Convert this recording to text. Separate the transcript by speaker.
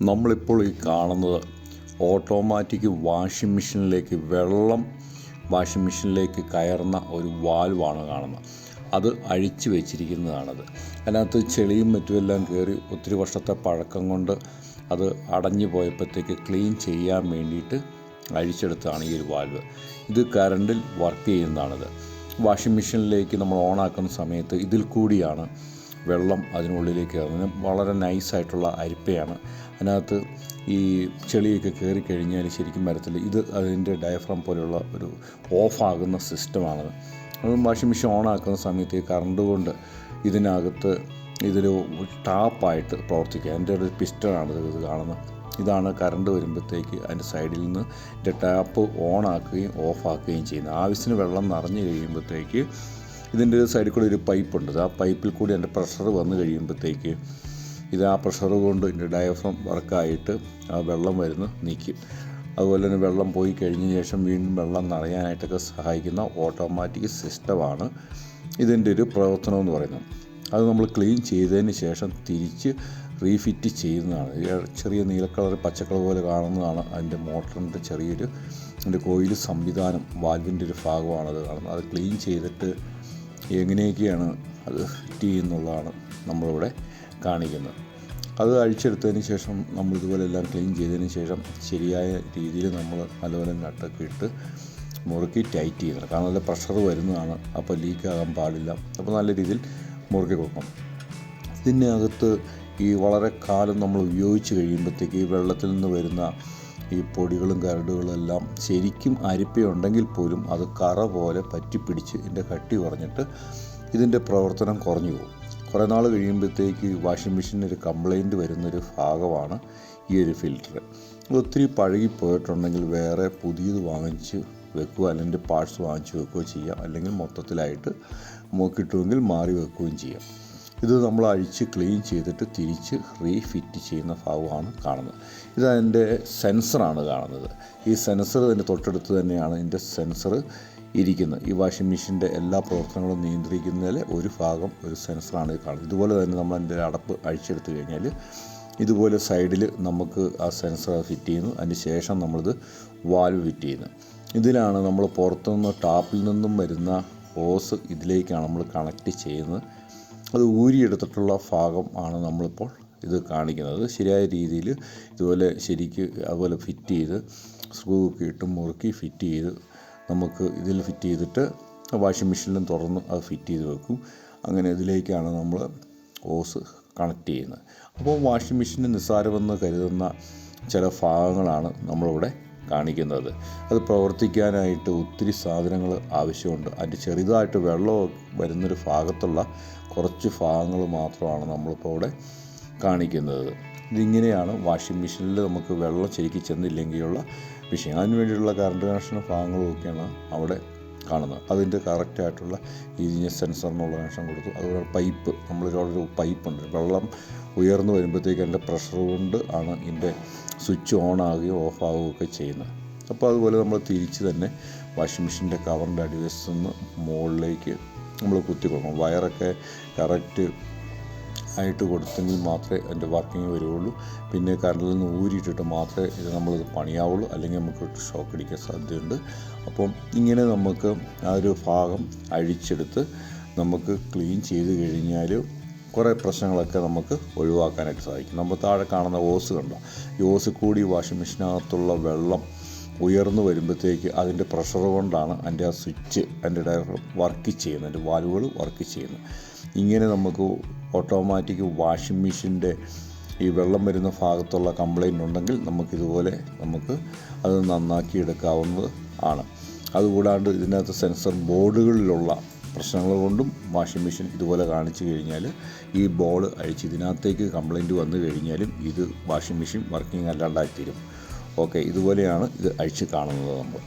Speaker 1: നമ്മളിപ്പോൾ ഈ കാണുന്നത് ഓട്ടോമാറ്റിക് വാഷിംഗ് മെഷീനിലേക്ക് വെള്ളം വാഷിംഗ് മെഷീനിലേക്ക് കയറുന്ന ഒരു വാൽവാണ് കാണുന്നത്. അത് അഴിച്ചു വെച്ചിരിക്കുന്നതാണത്. അതിനകത്ത് ചെളിയും മറ്റുമെല്ലാം കയറി ഒത്തിരി വർഷത്തെ പഴക്കം കൊണ്ട് അത് അടഞ്ഞു പോയപ്പോഴത്തേക്ക് ക്ലീൻ ചെയ്യാൻ വേണ്ടിയിട്ട് അഴിച്ചെടുത്താണ് ഈ ഒരു വാൽവ് ഇത് കറണ്ടിൽ വർക്ക് ചെയ്യുന്നതാണിത്. വാഷിംഗ് മെഷീനിലേക്ക് നമ്മൾ ഓണാക്കുന്ന സമയത്ത് ഇതിൽ കൂടിയാണ് വെള്ളം അതിനുള്ളിലേക്ക് കയറുന്നത് വളരെ നൈസായിട്ടുള്ള അരിപ്പയാണ്. അതിനകത്ത് ഈ ചെളിയൊക്കെ കയറി കഴിഞ്ഞാൽ ശരിക്കും വരത്തില്ല. ഇത് അതിന്റെ ഡയഫ്രം പോലെയുള്ള ഒരു ഓഫാകുന്ന സിസ്റ്റമാണത് അത് വാഷിംഗ് മെഷീൻ ഓണാക്കുന്ന സമയത്ത് ഈ കറണ്ട് കൊണ്ട് ഇതിനകത്ത് ഇതൊരു ടാപ്പായിട്ട് പ്രവർത്തിക്കുക. അതിന്റെ ഒരു പിസ്റ്റണാണ് ഇത് കാണുന്നത്. ഇതാണ് കറണ്ട് വരുമ്പോഴത്തേക്ക് അതിന്റെ സൈഡിൽ നിന്ന് ഇതിന്റെ ടാപ്പ് ഓണാക്കുകയും ഓഫ് ആക്കുകയും ചെയ്യുന്നത്. ആവശ്യത്തിന് വെള്ളം നിറഞ്ഞു കഴിയുമ്പോഴത്തേക്ക് ഇതിന്റെ സൈഡിൽ കൂടെ ഒരു പൈപ്പ് ഉണ്ട്. ആ പൈപ്പിൽ കൂടി അതിന്റെ പ്രഷർ വന്നു കഴിയുമ്പോഴത്തേക്ക് ഇത് ആ പ്രഷർ കൊണ്ട് ഇതിന്റെ ഡയഫ്രം വർക്കായിട്ട് ആ വെള്ളം വരുന്ന നീക്കും. അതുപോലെ തന്നെ വെള്ളം പോയി കഴിഞ്ഞ ശേഷം വീണ്ടും വെള്ളം നിറയാനായിട്ടൊക്കെ സഹായിക്കുന്ന ഓട്ടോമാറ്റിക് സിസ്റ്റമാണ് ഇതിന്റെ ഒരു പ്രവർത്തനം എന്ന് പറയുന്നത്. അത് നമ്മൾ ക്ലീൻ ചെയ്തതിന് ശേഷം തിരിച്ച് റീഫിറ്റ് ചെയ്യുന്നതാണ്. ചെറിയ നീലക്കളർ കളർ പച്ചക്കളർ പോലെ കാണുന്നതാണ് അതിന്റെ മോട്ടറിന്റെ ചെറിയൊരു അതിന്റെ കോയിൽ സംവിധാനം വാൽവിന്റെ ഒരു ഭാഗമാണത് കാണുന്നത്. അത് ക്ലീൻ ചെയ്തിട്ട് എങ്ങനെയൊക്കെയാണ് അത് ഹിറ്റ് ചെയ്യുന്നുള്ളതാണ് നമ്മളിവിടെ കാണിക്കുന്നത്. അത് അഴിച്ചെടുത്തതിന് ശേഷം നമ്മൾ ഇതുപോലെ എല്ലാം ക്ലീൻ ചെയ്തതിന് ശേഷം ശരിയായ രീതിയിൽ നമ്മൾ നല്ലപോലെ നട്ടൊക്കെ ഇട്ട് മുറുക്കി ടൈറ്റ് ചെയ്യണം കാരണം നല്ല പ്രഷർ വരുന്നതാണ്. അപ്പോൾ ലീക്ക് ആകാൻ പാടില്ല. അപ്പോൾ നല്ല രീതിയിൽ മുറുക്കി കൊടുക്കണം. ഇതിനകത്ത് ഈ വളരെ കാലം നമ്മൾ ഉപയോഗിച്ച് കഴിയുമ്പോഴത്തേക്ക് ഈ വെള്ളത്തിൽ നിന്ന് വരുന്ന ഈ പൊടികളും കരടുകളും എല്ലാം ശരിക്കും അരിപ്പയുണ്ടെങ്കിൽ പോലും അത് കറ പോലെ പറ്റിപ്പിടിച്ച് ഇതിന്റെ കട്ടി കുറഞ്ഞിട്ട് ഇതിന്റെ പ്രവർത്തനം കുറഞ്ഞു പോകും. കുറേ നാൾ കഴിയുമ്പോഴത്തേക്ക് വാഷിംഗ് മെഷീനിൽ ഒരു കംപ്ലൈന്റ് വരുന്നൊരു ഭാഗമാണ് ഈ ഒരു ഫിൽറ്റർ. ഒത്തിരി പഴകിപ്പോയിട്ടുണ്ടെങ്കിൽ വേറെ പുതിയത് വാങ്ങിച്ച് വെക്കുക അല്ലെങ്കിൽ പാർട്സ് വാങ്ങിച്ച് വെക്കുകയോ ചെയ്യാം. അല്ലെങ്കിൽ മൊത്തത്തിലായിട്ട് കിട്ടുമെങ്കിൽ മാറി വെക്കുകയും ചെയ്യാം. ഇത് നമ്മൾ അഴിച്ച് ക്ലീൻ ചെയ്തിട്ട് തിരിച്ച് റീഫിറ്റ് ചെയ്യുന്ന ഭാഗമാണ് കാണുന്നത്. ഇത് അതിന്റെ സെൻസറാണ് കാണുന്നത്. ഈ സെൻസർ അതിന്റെ തൊട്ടടുത്ത് തന്നെയാണ് ഇതിന്റെ സെൻസർ ഇരിക്കുന്നത്. ഈ വാഷിംഗ് മെഷീന്റെ എല്ലാ പ്രവർത്തനങ്ങളും നിയന്ത്രിക്കുന്നതിൽ ഒരു ഭാഗം ഒരു സെൻസറാണ് കാണുന്നത്. ഇതുപോലെ തന്നെ നമ്മൾ അതിന്റെ അടപ്പ് അഴിച്ചെടുത്തു കഴിഞ്ഞാൽ ഇതുപോലെ സൈഡിൽ നമുക്ക് ആ സെൻസർ ഫിറ്റ് ചെയ്യുന്നു. അതിന് ശേഷം നമ്മളിത് വാൽവ് ഫിറ്റ് ചെയ്യുന്നു. ഇതിലാണ് നമ്മൾ പുറത്തുനിന്ന് ടാപ്പിൽ നിന്നും വരുന്ന ഹോസ് ഇതിലേക്കാണ് നമ്മൾ കണക്റ്റ് ചെയ്യുന്നത്. അത് ഊരിയെടുത്തിട്ടുള്ള ഭാഗം ആണ് നമ്മളിപ്പോൾ ഇത് കാണിക്കുന്നത്. ശരിയായ രീതിയിൽ ഇതുപോലെ ശരിക്ക് അതുപോലെ ഫിറ്റ് ചെയ്ത് സ്ക്രൂ ഒക്കെ ഇട്ട് മുറുക്കി ഫിറ്റ് ചെയ്ത് നമുക്ക് ഇതിൽ ഫിറ്റ് ചെയ്തിട്ട് വാഷിംഗ് മെഷീനിലും തുറന്ന് അത് ഫിറ്റ് ചെയ്ത് വെക്കും. അങ്ങനെ ഇതിലേക്കാണ് നമ്മൾ ഓസ് കണക്ട് ചെയ്യുന്നത്. അപ്പോൾ വാഷിംഗ് മെഷീന്റെ നിസ്സാരമെന്ന് കരുതുന്ന ചില ഭാഗങ്ങളാണ് നമ്മളിവിടെ കാണിക്കുന്നത്. അത് പ്രവർത്തിക്കാനായിട്ട് ഒത്തിരി സാധനങ്ങൾ ആവശ്യമുണ്ട്. അതിന്റെ ചെറുതായിട്ട് വെള്ളം വരുന്നൊരു ഭാഗത്തുള്ള കുറച്ച് ഭാഗങ്ങൾ മാത്രമാണ് നമ്മളിപ്പോൾ അവിടെ കാണിക്കുന്നത്. ഇതിങ്ങനെയാണ് വാഷിംഗ് മെഷീനിൽ നമുക്ക് വെള്ളം ശരിക്കും ചെന്നില്ലെങ്കിലുള്ള വിഷയം. അതിന് വേണ്ടിയിട്ടുള്ള കറണ്ട് കണക്ഷൻ ഭാഗങ്ങളൊക്കെയാണ് അവിടെ കാണുന്നത്. അതിന്റെ കറക്റ്റായിട്ടുള്ള ഇതിന് സെൻസറിനുള്ള കണക്ഷൻ കൊടുത്തു. അതുപോലെ പൈപ്പ് നമ്മളിവിടെ പൈപ്പുണ്ട് വെള്ളം ഉയർന്നു വരുമ്പോഴത്തേക്ക് അതിന്റെ പ്രഷർ കൊണ്ട് ആണ് ഇതിന്റെ സ്വിച്ച് ഓൺ ആകുകയോ ഓഫ് ആവുകയോ ഒക്കെ ചെയ്യുന്നത്. അപ്പോൾ അതുപോലെ നമ്മൾ തിരിച്ച് തന്നെ വാഷിംഗ് മെഷീന്റെ കവറിന്റെ അടിവശത്ത് നിന്ന് മുകളിലേക്ക് നമ്മൾ കുത്തി കൊടുക്കണം വയറൊക്കെ കറക്റ്റ് ആയിട്ട് കൊടുത്തെങ്കിൽ മാത്രമേ അതിന്റെ വർക്കിംഗ് വരുള്ളൂ പിന്നെ കറണ്ടിൽ നിന്ന് ഊരിയിട്ടിട്ട് മാത്രമേ ഇത് നമ്മളിത് പണിയാവുള്ളൂ. അല്ലെങ്കിൽ നമുക്ക് ഷോക്ക് അടിക്കാൻ സാധ്യതയുണ്ട്. അപ്പം ഇങ്ങനെ നമുക്ക് ആ ഒരു ഭാഗം അഴിച്ചെടുത്ത് നമുക്ക് ക്ലീൻ ചെയ്ത് കഴിഞ്ഞാൽ കുറേ പ്രശ്നങ്ങളൊക്കെ നമുക്ക് ഒഴിവാക്കാനായിട്ട് സാധിക്കും. നമ്മൾ താഴെ കാണുന്ന ഓസ് കണ്ടോ? ഈ ഓസ് കൂടി വാഷിംഗ് മെഷീനകത്തുള്ള വെള്ളം ഉയർന്നു വരുമ്പോഴത്തേക്ക് അതിന്റെ പ്രഷർ കൊണ്ടാണ് അതിന്റെ ആ സ്വിച്ച് അതിന്റെ ഡയഫ്രം വർക്ക് ചെയ്യുന്നത് അതിന്റെ വാൽവുകൾ വർക്ക് ചെയ്യുന്നത്. ഇങ്ങനെ നമുക്ക് ഓട്ടോമാറ്റിക് വാഷിംഗ് മെഷീന്റെ ഈ വെള്ളം വരുന്ന ഭാഗത്തുള്ള കംപ്ലൈന്റ് ഉണ്ടെങ്കിൽ നമുക്കിതുപോലെ നമുക്ക് അത് നന്നാക്കി എടുക്കാവുന്നത് ആണ് അതുകൂടാണ്ട് ഇതിനകത്ത് സെൻസർ ബോർഡുകളിലുള്ള പ്രശ്നങ്ങൾ കൊണ്ടും വാഷിംഗ് മെഷീൻ ഇതുപോലെ കാണിച്ചു കഴിഞ്ഞാൽ ഈ ബോൾ അഴിച്ച് ഇതിനകത്തേക്ക് കംപ്ലൈന്റ് വന്നു കഴിഞ്ഞാലും ഇത് വാഷിംഗ് മെഷീൻ വർക്കിംഗ് അല്ലാണ്ടായിത്തീരും. ഓക്കെ ഇതുപോലെയാണ് ഇത് അഴിച്ച് കാണുന്നത് നമ്മൾ.